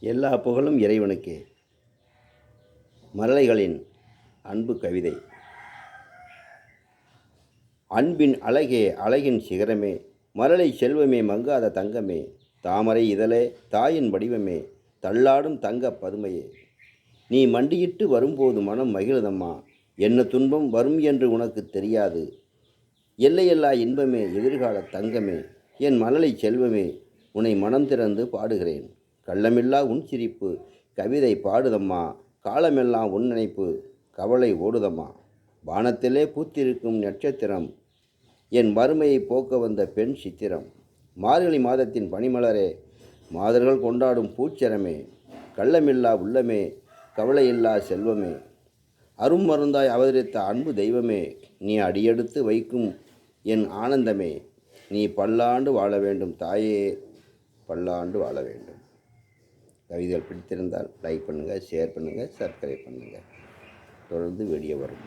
எல்லா புகழும் இறைவனுக்கே. மரலைகளின் அன்பு கவிதை. அன்பின் அழகே அழகின் சிகரமே மரளை செல்வமே மங்காத தங்கமே தாமரை இதழே தாயின் வடிவமே தள்ளாடும் தங்க பதுமையே. நீ மண்டியிட்டு வரும்போது மனம் மகிழுதம்மா என்ன துன்பம் வரும் என்று உனக்கு தெரியாது. எல்லையெல்லா இன்பமே எதிர்கால தங்கமே என் மலலை செல்வமே உன்னை மனம் திறந்து பாடுகிறேன். கள்ளமில்லா உன் சிரிப்பு கவிதை பாடுதம்மா. காலமெல்லாம் உன் நினைப்பு கவலை ஓடுதம்மா. வானத்திலே பூத்திருக்கும் நட்சத்திரம். என் மறுமையை போக்க வந்த பெண் சித்திரம். மார்கழி மாதத்தின் பனிமலரே. மாதர்கள் கொண்டாடும் பூச்சரமே. கள்ளமில்லா உள்ளமே. கவலையில்லா செல்வமே. அரும் மருந்தாய் அவதரித்த அன்பு தெய்வமே. நீ அடியெடுத்து வைக்கும் என் ஆனந்தமே. நீ பல்லாண்டு வாழ வேண்டும் தாயே. பல்லாண்டு வாழ வேண்டும். கவிதைகள் பிடித்திருந்தால் லைக் பண்ணுங்கள் ஷேர் பண்ணுங்கள் சப்ஸ்கிரைப் பண்ணுங்கள் தொடர்ந்து வெளியே வரும்.